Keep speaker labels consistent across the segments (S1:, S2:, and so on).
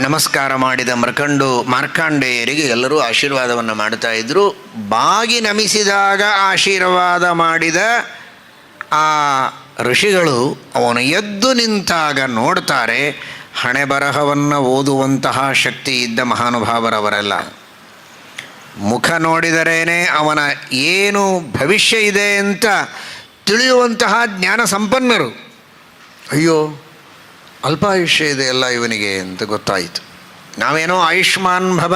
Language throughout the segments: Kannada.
S1: ನಮಸ್ಕಾರ ಮಾಡಿದ ಮರ್ಕಂಡು, ಮಾರ್ಕಾಂಡೇಯರಿಗೆ ಎಲ್ಲರೂ ಆಶೀರ್ವಾದವನ್ನು ಮಾಡ್ತಾ ಇದ್ದರು ಬಾಗಿ ನಮಿಸಿದಾಗ ಆಶೀರ್ವಾದ ಮಾಡಿದ ಆ ಋಷಿಗಳು ಅವನು ಎದ್ದು ನಿಂತಾಗ ನೋಡ್ತಾರೆ, ಹಣೆ ಬರಹವನ್ನು ಓದುವಂತಹ ಶಕ್ತಿ ಇದ್ದ ಮಹಾನುಭಾವರವರೆಲ್ಲ. ಮುಖ ನೋಡಿದರೇನೆ ಅವನ ಏನು ಭವಿಷ್ಯ ಇದೆ ಅಂತ ತಿಳಿಯುವಂತಹ ಜ್ಞಾನ ಸಂಪನ್ನರು. ಅಯ್ಯೋ ಅಲ್ಪಾಯುಷ್ಯ ಇದೆಯಲ್ಲ ಇವನಿಗೆ ಅಂತ ಗೊತ್ತಾಯಿತು. ನಾವೇನೋ ಆಯುಷ್ಮಾನ್ ಭವ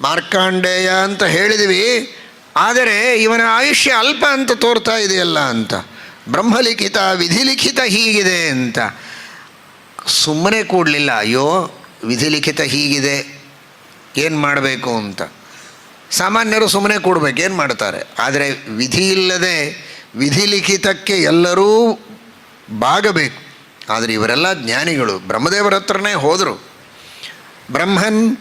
S1: ಮಾರ್ಕಾಂಡೇಯ ಅಂತ ಹೇಳಿದ್ವಿ, ಆದರೆ ಇವನ ಆಯುಷ್ಯ ಅಲ್ಪ ಅಂತ ತೋರ್ತಾ ಇದೆಯಲ್ಲ ಅಂತ. ಬ್ರಹ್ಮಲಿಖಿತ, ವಿಧಿಲಿಖಿತ ಹೀಗಿದೆ ಅಂತ. ಸುಮ್ಮನೆ ಕೂಡಲಿಲ್ಲ, ಅಯ್ಯೋ, ವಿಧಿಲಿಖಿತ ಹೀಗಿದೆ, ಏನು ಮಾಡಬೇಕು ಅಂತ. ಸಾಮಾನ್ಯರು ಸುಮ್ಮನೆ ಕೂಡಬೇಕು, ಏನು ಮಾಡ್ತಾರೆ? ಆದರೆ ವಿಧಿ ಇಲ್ಲದೆ ವಿಧಿಲಿಖಿತಕ್ಕೆ ಎಲ್ಲರೂ ಬಾಗಬೇಕು. ಆದರೆ ಇವರೆಲ್ಲ ಜ್ಞಾನಿಗಳು. ಬ್ರಹ್ಮದೇವರ ಹತ್ರನೇ ಹೋದರು. ಬ್ರಹ್ಮನ್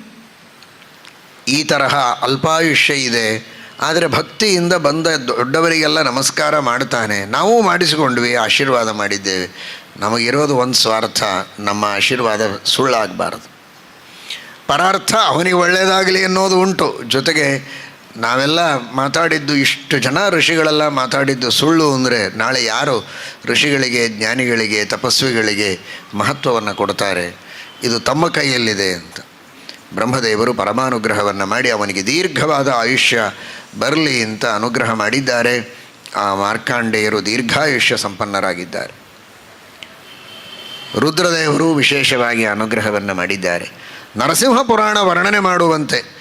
S1: ಈ ತರಹ ಅಲ್ಪಾಯುಷ್ಯ ಇದೆ. ಆದರೆ ಭಕ್ತಿಯಿಂದ ಬಂದ ದೊಡ್ಡವರಿಗೆಲ್ಲ ನಮಸ್ಕಾರ ಮಾಡ್ತಾನೆ. ನಾವು ಮಾಡಿಸಿಕೊಂಡ್ವಿ, ಆಶೀರ್ವಾದ ಮಾಡಿದ್ದೇವೆ. ನಮಗಿರೋದು ಒಂದು ಸ್ವಾರ್ಥ, ನಮ್ಮ ಆಶೀರ್ವಾದ ಸುಳ್ಳಾಗಬಾರದು. ಪರಾರ್ಥ ಅವನಿಗೆ ಒಳ್ಳೆಯದಾಗಲಿ ಅನ್ನೋದು ಉಂಟು. ಜೊತೆಗೆ ನಾವೆಲ್ಲ ಮಾತಾಡಿದ್ದು ಇಷ್ಟು ಜನ ಋಷಿಗಳೆಲ್ಲ ಮಾತಾಡಿದ್ದು ಸುಳ್ಳು ಅಂದರೆ ನಾಳೆ ಯಾರು ಋಷಿಗಳಿಗೆ, ಜ್ಞಾನಿಗಳಿಗೆ, ತಪಸ್ವಿಗಳಿಗೆ ಮಹತ್ವವನ್ನು ಕೊಡ್ತಾರೆ? ಇದು ತಮ್ಮ ಕೈಯಲ್ಲಿದೆ ಅಂತ. ಬ್ರಹ್ಮದೇವರು ಪರಮಾನುಗ್ರಹವನ್ನು ಮಾಡಿ ಅವನಿಗೆ ದೀರ್ಘವಾದ ಆಯುಷ್ಯ ಬರಲಿ ಅಂತ ಅನುಗ್ರಹ ಮಾಡಿದ್ದಾರೆ. ಆ ಮಾರ್ಕಾಂಡೇಯರು ದೀರ್ಘಾಯುಷ್ಯ ಸಂಪನ್ನರಾಗಿದ್ದಾರೆ. ರುದ್ರದೇವರು ವಿಶೇಷವಾಗಿ ಅನುಗ್ರಹವನ್ನು ಮಾಡಿದ್ದಾರೆ. ನರಸಿಂಹ ಪುರಾಣ ವರ್ಣನೆ ಮಾಡುವಂತೆ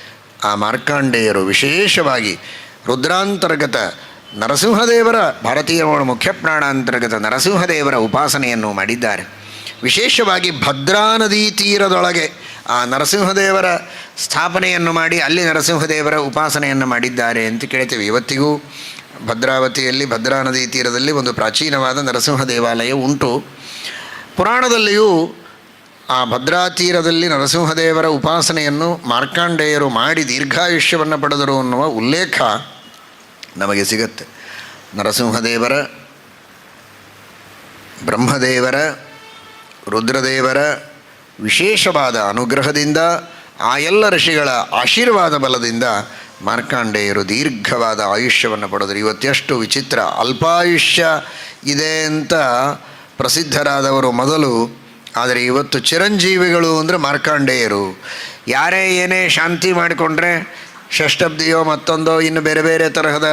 S1: ಆ ಮಾರ್ಕಾಂಡೇಯರು ವಿಶೇಷವಾಗಿ ರುದ್ರಾಂತರ್ಗತ ನರಸಿಂಹದೇವರ ಭಾರತೀಯ ಮುಖ್ಯ ಪ್ರಾಣಾಂತರ್ಗತ ನರಸಿಂಹದೇವರ ಉಪಾಸನೆಯನ್ನು ಮಾಡಿದ್ದಾರೆ. ವಿಶೇಷವಾಗಿ ಭದ್ರಾ ನದಿ ತೀರದೊಳಗೆ ಆ ನರಸಿಂಹದೇವರ ಸ್ಥಾಪನೆಯನ್ನು ಮಾಡಿ ಅಲ್ಲಿ ನರಸಿಂಹದೇವರ ಉಪಾಸನೆಯನ್ನು ಮಾಡಿದ್ದಾರೆ ಅಂತ ಕೇಳ್ತೇವೆ. ಇವತ್ತಿಗೂ ಭದ್ರಾವತಿಯಲ್ಲಿ, ಭದ್ರಾ ನದಿ ತೀರದಲ್ಲಿ ಒಂದು ಪ್ರಾಚೀನವಾದ ನರಸಿಂಹ ದೇವಾಲಯ ಉಂಟು. ಪುರಾಣದಲ್ಲಿಯೂ ಆ ಭದ್ರಾ ತೀರದಲ್ಲಿ ನರಸಿಂಹದೇವರ ಉಪಾಸನೆಯನ್ನು ಮಾರ್ಕಾಂಡೇಯರು ಮಾಡಿ ದೀರ್ಘಾಯುಷ್ಯವನ್ನು ಪಡೆದರು ಅನ್ನುವ ಉಲ್ಲೇಖ ನಮಗೆ ಸಿಗುತ್ತೆ. ನರಸಿಂಹದೇವರ, ಬ್ರಹ್ಮದೇವರ, ರುದ್ರದೇವರ ವಿಶೇಷವಾದ ಅನುಗ್ರಹದಿಂದ ಆ ಎಲ್ಲ ಋಷಿಗಳ ಆಶೀರ್ವಾದ ಬಲದಿಂದ ಮಾರ್ಕಾಂಡೇಯರು ದೀರ್ಘವಾದ ಆಯುಷ್ಯವನ್ನು ಪಡೆದರು. ಇವತ್ತೆಷ್ಟು ವಿಚಿತ್ರ ಅಲ್ಪಾಯುಷ್ಯ ಇದೆ ಅಂತ ಪ್ರಸಿದ್ಧರಾದವರು ಮೊದಲು ಆದರೆ ಇವತ್ತು ಚಿರಂಜೀವಿಗಳು ಅಂದರೆ ಮಾರ್ಕಾಂಡೇಯರು. ಯಾರೇ ಏನೇ ಶಾಂತಿ ಮಾಡಿಕೊಂಡ್ರೆ ಷಷ್ಟಬ್ದಿಯೋ ಮತ್ತೊಂದೋ ಇನ್ನು ಬೇರೆ ಬೇರೆ ತರಹದ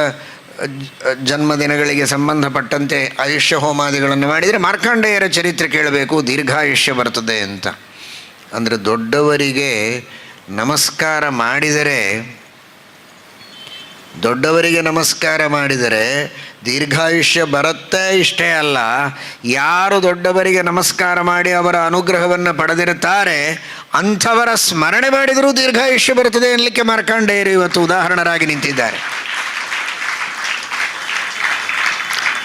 S1: ಜನ್ಮದಿನಗಳಿಗೆ ಸಂಬಂಧಪಟ್ಟಂತೆ ಆಯುಷ್ಯ ಹೋಮಾದಿಗಳನ್ನು ಮಾಡಿದರೆ ಮಾರ್ಕಾಂಡೇಯರ ಚರಿತ್ರೆ ಕೇಳಬೇಕು, ದೀರ್ಘಾಯುಷ್ಯ ಬರ್ತದೆ ಅಂತ. ಅಂದರೆ ದೊಡ್ಡವರಿಗೆ ನಮಸ್ಕಾರ ಮಾಡಿದರೆ, ದೊಡ್ಡವರಿಗೆ ನಮಸ್ಕಾರ ಮಾಡಿದರೆ ದೀರ್ಘಾಯುಷ್ಯ ಬರುತ್ತೆ, ಇಷ್ಟೇ ಅಲ್ಲ. ಯಾರು ದೊಡ್ಡವರಿಗೆ ನಮಸ್ಕಾರ ಮಾಡಿ ಅವರ ಅನುಗ್ರಹವನ್ನು ಪಡೆದಿರುತ್ತಾರೆ, ಅಂಥವರ ಸ್ಮರಣೆ ಮಾಡಿದರೂ ದೀರ್ಘಾಯುಷ್ಯ ಬರುತ್ತದೆ ಎನ್ನಲಿಕ್ಕೆ ಮಾರ್ಕಾಂಡೇಯರು ಇವತ್ತು ಉದಾಹರಣರಾಗಿ ನಿಂತಿದ್ದಾರೆ.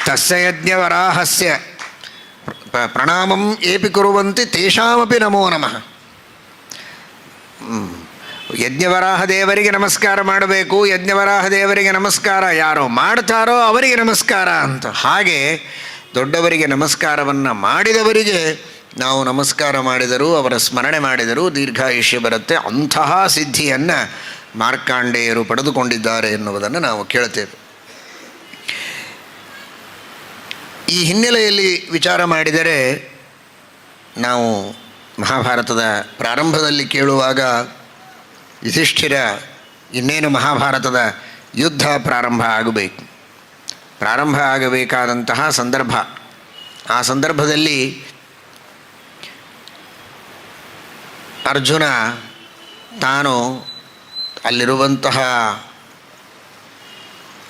S1: ತಸ್ಯ ವರಾಹಸ್ಯ. ಪ್ರ- ಪ್ರಣಾಮಂ ಏಪಿ ಕುರುವಂತೆ, ತೇಷಾಮಪಿ ನಮೋ ನಮಃ. ಯಜ್ಞವರಾಹ ದೇವರಿಗೆ ನಮಸ್ಕಾರ ಮಾಡಬೇಕು. ಯಜ್ಞವರಾಹ ದೇವರಿಗೆ ನಮಸ್ಕಾರ. ಯಾರೋ ಮಾಡ್ತಾರೋ ಅವರಿಗೆ ನಮಸ್ಕಾರ ಅಂತ. ಹಾಗೆ ದೊಡ್ಡವರಿಗೆ ನಮಸ್ಕಾರವನ್ನು ಮಾಡಿದವರಿಗೆ ನಾವು ನಮಸ್ಕಾರ ಮಾಡಿದರೂ, ಅವರ ಸ್ಮರಣೆ ಮಾಡಿದರೂ ದೀರ್ಘಾಯುಷ್ಯ ಬರುತ್ತೆ. ಅಂತಹ ಸಿದ್ಧಿಯನ್ನು ಮಾರ್ಕಾಂಡೇಯರು ಪಡೆದುಕೊಂಡಿದ್ದಾರೆ ಎನ್ನುವುದನ್ನು ನಾವು ಕೇಳ್ತೇವೆ. ಈ ಹಿನ್ನೆಲೆಯಲ್ಲಿ ವಿಚಾರ ಮಾಡಿದರೆ ನಾವು ಮಹಾಭಾರತದ ಪ್ರಾರಂಭದಲ್ಲಿ ಕೇಳುವಾಗ ಯುಧಿಷ್ಠಿರ ಇನ್ನೇನು ಮಹಾಭಾರತದ ಯುದ್ಧ ಪ್ರಾರಂಭ ಆಗಬೇಕು. ಪ್ರಾರಂಭ ಆಗಬೇಕಾದಂತಹ ಸಂದರ್ಭ. ಆ ಸಂದರ್ಭದಲ್ಲಿ ಅರ್ಜುನ ತಾನು ಅಲ್ಲಿರುವಂತಹ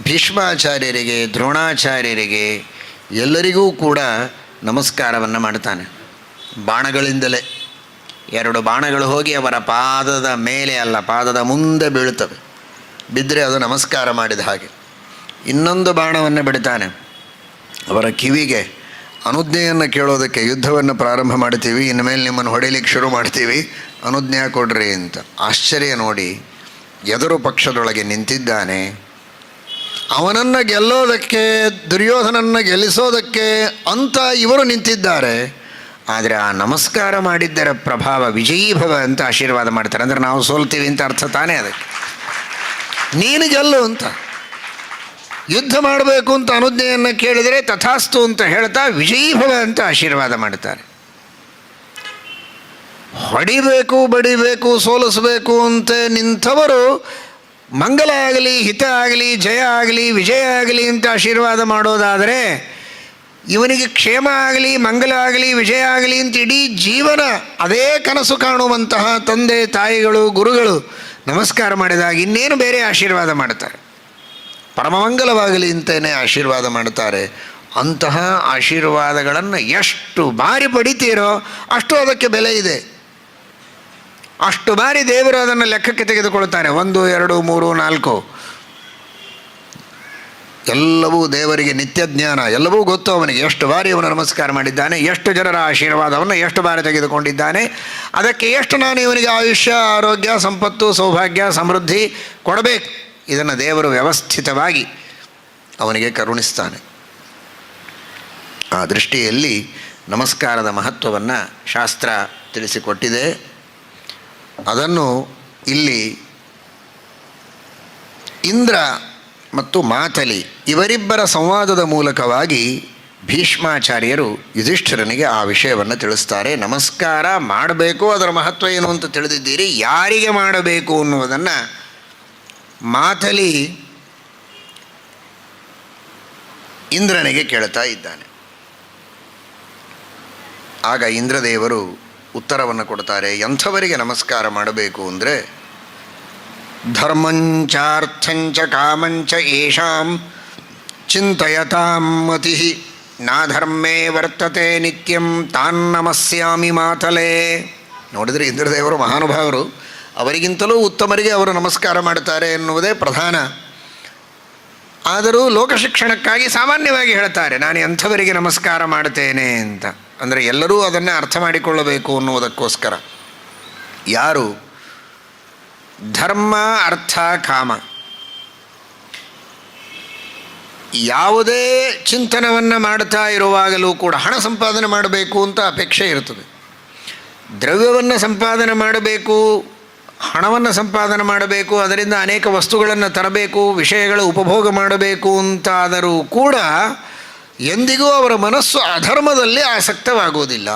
S1: ಭೀಷ್ಮಾಚಾರ್ಯರಿಗೆ, ದ್ರೋಣಾಚಾರ್ಯರಿಗೆ ಎಲ್ಲರಿಗೂ ಕೂಡ ನಮಸ್ಕಾರವನ್ನು ಮಾಡ್ತಾನೆ. ಬಾಣಗಳಿಂದಲೇ. ಎರಡು ಬಾಣಗಳು ಹೋಗಿ ಅವರ ಪಾದದ ಮೇಲೆ ಅಲ್ಲ, ಪಾದದ ಮುಂದೆ ಬೀಳುತ್ತವೆ. ಬಿದ್ದರೆ ಅದು ನಮಸ್ಕಾರ ಮಾಡಿದ ಹಾಗೆ. ಇನ್ನೊಂದು ಬಾಣವನ್ನು ಬಿಡ್ತಾನೆ. ಅವರ ಕಿವಿಗೆ ಅನುಜ್ಞೆಯನ್ನು ಕೇಳೋದಕ್ಕೆ ಯುದ್ಧವನ್ನು ಪ್ರಾರಂಭ ಮಾಡ್ತೀವಿ ಇನ್ನು ಮೇಲೆ ನಿಮ್ಮನ್ನು ಹೊಡಿಲಿಕ್ಕೆ ಶುರು ಮಾಡ್ತೀವಿ, ಅನುಜ್ಞೆ ಕೊಡ್ರಿ ಅಂತ. ಆಶ್ಚರ್ಯ ನೋಡಿ, ಎದುರು ಪಕ್ಷದೊಳಗೆ ನಿಂತಿದ್ದಾನೆ. ಅವನನ್ನು ಗೆಲ್ಲೋದಕ್ಕೆ, ದುರ್ಯೋಧನನ್ನು ಗೆಲ್ಲಿಸೋದಕ್ಕೆ ಅಂತ ಇವರು ನಿಂತಿದ್ದಾರೆ. ಆದರೆ ಆ ನಮಸ್ಕಾರ ಮಾಡಿದ್ದರ ಪ್ರಭಾವ ವಿಜಯೀಭವ ಅಂತ ಆಶೀರ್ವಾದ ಮಾಡ್ತಾರೆ. ಅಂದರೆ ನಾವು ಸೋಲ್ತೀವಿ ಅಂತ ಅರ್ಥ ತಾನೇ ಅದಕ್ಕೆ ನೀನು ಗೆಲ್ಲು ಅಂತ. ಯುದ್ಧ ಮಾಡಬೇಕು ಅಂತ ಅನುಜ್ಞೆಯನ್ನು ಕೇಳಿದರೆ ತಥಾಸ್ತು ಅಂತ ಹೇಳ್ತಾ ವಿಜಯೀಭವ ಅಂತ ಆಶೀರ್ವಾದ ಮಾಡ್ತಾರೆ. ಹೊಡಿಬೇಕು, ಬಡಿಬೇಕು, ಸೋಲಿಸಬೇಕು ಅಂತ ನಿಂತವರು ಮಂಗಲ ಆಗಲಿ, ಹಿತ ಆಗಲಿ, ಜಯ ಆಗಲಿ, ವಿಜಯ ಆಗಲಿ ಅಂತ ಆಶೀರ್ವಾದ ಮಾಡೋದಾದರೆ ಇವನಿಗೆ ಕ್ಷೇಮ ಆಗಲಿ, ಮಂಗಲ ಆಗಲಿ, ವಿಜಯ ಆಗಲಿ ಅಂತ ಇಡೀ ಜೀವನ ಅದೇ ಕನಸು ಕಾಣುವಂತಹ ತಂದೆ, ತಾಯಿಗಳು, ಗುರುಗಳು ನಮಸ್ಕಾರ ಮಾಡಿದಾಗ ಇನ್ನೇನು ಬೇರೆ ಆಶೀರ್ವಾದ ಮಾಡ್ತಾರೆ? ಪರಮಮಂಗಲವಾಗಲಿ ಅಂತಲೇ ಆಶೀರ್ವಾದ ಮಾಡ್ತಾರೆ. ಅಂತಹ ಆಶೀರ್ವಾದಗಳನ್ನು ಎಷ್ಟು ಬಾರಿ ಪಡಿತೀರೋ ಅಷ್ಟು ಅದಕ್ಕೆ ಬೆಲೆ ಇದೆ. ಅಷ್ಟು ಬಾರಿ ದೇವರು ಅದನ್ನು ಲೆಕ್ಕಕ್ಕೆ ತೆಗೆದುಕೊಳ್ತಾರೆ ಒಂದು, ಎರಡು, ಮೂರು, ನಾಲ್ಕು. ಎಲ್ಲವೂ ದೇವರಿಗೆ ನಿತ್ಯ ಜ್ಞಾನ, ಎಲ್ಲವೂ ಗೊತ್ತು ಅವನಿಗೆ. ಎಷ್ಟು ಬಾರಿ ಅವನು ನಮಸ್ಕಾರ ಮಾಡಿದ್ದಾನೆ, ಎಷ್ಟು ಜನರ ಆಶೀರ್ವಾದವನ್ನು ಎಷ್ಟು ಬಾರಿ ತೆಗೆದುಕೊಂಡಿದ್ದಾನೆ. ಅದಕ್ಕೆ ಎಷ್ಟು ನಾನು ಇವನಿಗೆ ಆಯುಷ್ಯ, ಆರೋಗ್ಯ, ಸಂಪತ್ತು, ಸೌಭಾಗ್ಯ, ಸಮೃದ್ಧಿ ಕೊಡಬೇಕು? ಇದನ್ನು ದೇವರು ವ್ಯವಸ್ಥಿತವಾಗಿ ಅವನಿಗೆ ಕರುಣಿಸ್ತಾನೆ. ಆ ದೃಷ್ಟಿಯಲ್ಲಿ ನಮಸ್ಕಾರದ ಮಹತ್ವವನ್ನು ಶಾಸ್ತ್ರ ತಿಳಿಸಿಕೊಟ್ಟಿದೆ. ಅದನ್ನು ಇಲ್ಲಿ ಇಂದ್ರ ಮತ್ತು ಮಾತಲಿ ಇವರಿಬ್ಬರ ಸಂವಾದದ ಮೂಲಕವಾಗಿ ಭೀಷ್ಮಾಚಾರ್ಯರು ಯುಧಿಷ್ಠಿರನಿಗೆ ಆ ವಿಷಯವನ್ನು ತಿಳಿಸ್ತಾರೆ. ನಮಸ್ಕಾರ, ಮಾಡಬೇಕು, ಅದರ ಮಹತ್ವ ಏನು ಅಂತ ತಿಳಿದಿದ್ದೀರಿ? ಯಾರಿಗೆ ಮಾಡಬೇಕು ಅನ್ನುವುದನ್ನು ಮಾತಲಿ ಇಂದ್ರನಿಗೆ ಕೇಳ್ತಾ ಇದ್ದಾನೆ. ಆಗ ಇಂದ್ರದೇವರು ಉತ್ತರವನ್ನು ಕೊಡ್ತಾರೆ, ಎಂಥವರಿಗೆ ನಮಸ್ಕಾರ ಮಾಡಬೇಕು ಅಂದರೆ ಧರ್ಮಂಚಾರ್ಥಂಚ ಕಾಮಂಚ ಏಷಾಂ ಚಿಂತಯತಾಂ ಮತಿ ನಾಧರ್ಮೇ ವರ್ತತೆ ನಿತ್ಯಂ ತಾನ್ ನಮಸ್ಯಾಮಿ ಮಾತಲೇ ನೋಡಿದರೆ ಇಂದ್ರದೇವರು ಮಹಾನುಭಾವರು, ಅವರಿಗಿಂತಲೂ ಉತ್ತಮರಿಗೆ ಅವರು ನಮಸ್ಕಾರ ಮಾಡ್ತಾರೆ ಎನ್ನುವುದೇ ಪ್ರಧಾನ. ಆದರೂ ಲೋಕಶಿಕ್ಷಣಕ್ಕಾಗಿ ಸಾಮಾನ್ಯವಾಗಿ ಹೇಳ್ತಾರೆ ನಾನು ಎಂಥವರಿಗೆ ನಮಸ್ಕಾರ ಮಾಡ್ತೇನೆ ಅಂತ. ಅಂದರೆ ಎಲ್ಲರೂ ಅದನ್ನೇ ಅರ್ಥ ಮಾಡಿಕೊಳ್ಳಬೇಕು ಅನ್ನುವುದಕ್ಕೋಸ್ಕರ. ಯಾರು ಧರ್ಮ, ಅರ್ಥ, ಕಾಮ. ಯಾವುದೇ ಚಿಂತನವನ್ನು ಮಾಡ್ತಾ ಇರುವಾಗಲೂ ಕೂಡ ಹಣ ಸಂಪಾದನೆ ಮಾಡಬೇಕು ಅಂತ ಅಪೇಕ್ಷೆ ಇರ್ತದೆ. ದ್ರವ್ಯವನ್ನು ಸಂಪಾದನೆ ಮಾಡಬೇಕು, ಹಣವನ್ನು ಸಂಪಾದನೆ ಮಾಡಬೇಕು, ಅದರಿಂದ ಅನೇಕ ವಸ್ತುಗಳನ್ನು ತರಬೇಕು, ವಿಷಯಗಳ ಉಪಭೋಗ ಮಾಡಬೇಕು ಅಂತಾದರೂ ಕೂಡ ಎಂದಿಗೂ ಅವರ ಮನಸ್ಸು ಅಧರ್ಮದಲ್ಲಿ ಆಸಕ್ತವಾಗುವುದಿಲ್ಲ.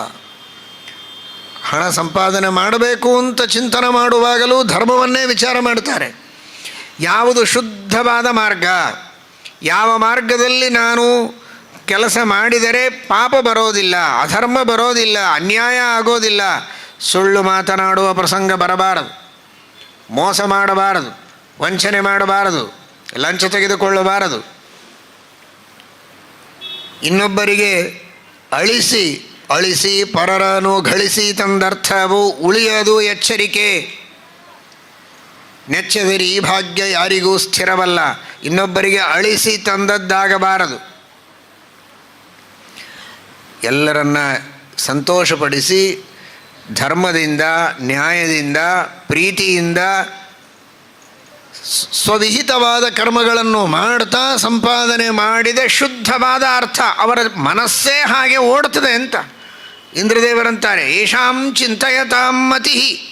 S1: ಹಣ ಸಂಪಾದನೆ ಮಾಡಬೇಕು ಅಂತ ಚಿಂತನೆ ಮಾಡುವಾಗಲೂ ಧರ್ಮವನ್ನೇ ವಿಚಾರ ಮಾಡ್ತಾರೆ. ಯಾವುದು ಶುದ್ಧವಾದ ಮಾರ್ಗ? ಯಾವ ಮಾರ್ಗದಲ್ಲಿ ನಾನು ಕೆಲಸ ಮಾಡಿದರೆ ಪಾಪ ಬರೋದಿಲ್ಲ, ಅಧರ್ಮ ಬರೋದಿಲ್ಲ, ಅನ್ಯಾಯ ಆಗೋದಿಲ್ಲ, ಸುಳ್ಳು ಮಾತನಾಡುವ ಪ್ರಸಂಗ ಬರಬಾರದು, ಮೋಸ ಮಾಡಬಾರದು, ವಂಚನೆ ಮಾಡಬಾರದು, ಲಂಚ ತೆಗೆದುಕೊಳ್ಳಬಾರದು. ಇನ್ನೊಬ್ಬರಿಗೆ ಅಳಿಸಿ ಅಳಿಸಿ ಪರರನು ಗಳಿಸಿ ತಂದರ್ಥವು ಉಳಿಯದು ಎಚ್ಚರಿಕೆ. ನೆಚ್ಚದಿರಿ ಈ ಭಾಗ್ಯ ಯಾರಿಗೂ ಸ್ಥಿರವಲ್ಲ. ಇನ್ನೊಬ್ಬರಿಗೆ ಅಳಿಸಿ ತಂದದ್ದಾಗಬಾರದು. ಎಲ್ಲರನ್ನ ಸಂತೋಷಪಡಿಸಿ, ಧರ್ಮದಿಂದ, ನ್ಯಾಯದಿಂದ, ಪ್ರೀತಿಯಿಂದ ಸ್ವವಿಹಿತವಾದ ಕರ್ಮಗಳನ್ನು ಮಾಡ್ತಾ ಸಂಪಾದನೆ ಮಾಡಿದ ಶುದ್ಧವಾದ ಅರ್ಥ. ಅವರ ಮನಸ್ಸೇ ಹಾಗೆ ಓಡ್ತದೆ ಅಂತ. ಇಂದ್ರದೇವರಂತಾರೆ, ಏಷಾಂ ಚಿಂತಯತಾಂ ಮತಿ.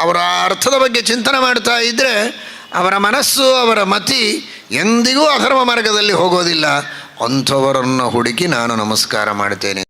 S1: ಅವರ ಅರ್ಥದ ಬಗ್ಗೆ ಚಿಂತನೆ ಮಾಡ್ತಾ ಇದ್ದರೆ ಅವರ ಮನಸ್ಸು, ಅವರ ಮತಿ ಎಂದಿಗೂ ಅಧರ್ಮ ಮಾರ್ಗದಲ್ಲಿ ಹೋಗೋದಿಲ್ಲ. ಅಂಥವರನ್ನು ಹುಡುಕಿ ನಾನು ನಮಸ್ಕಾರ ಮಾಡ್ತೇನೆ.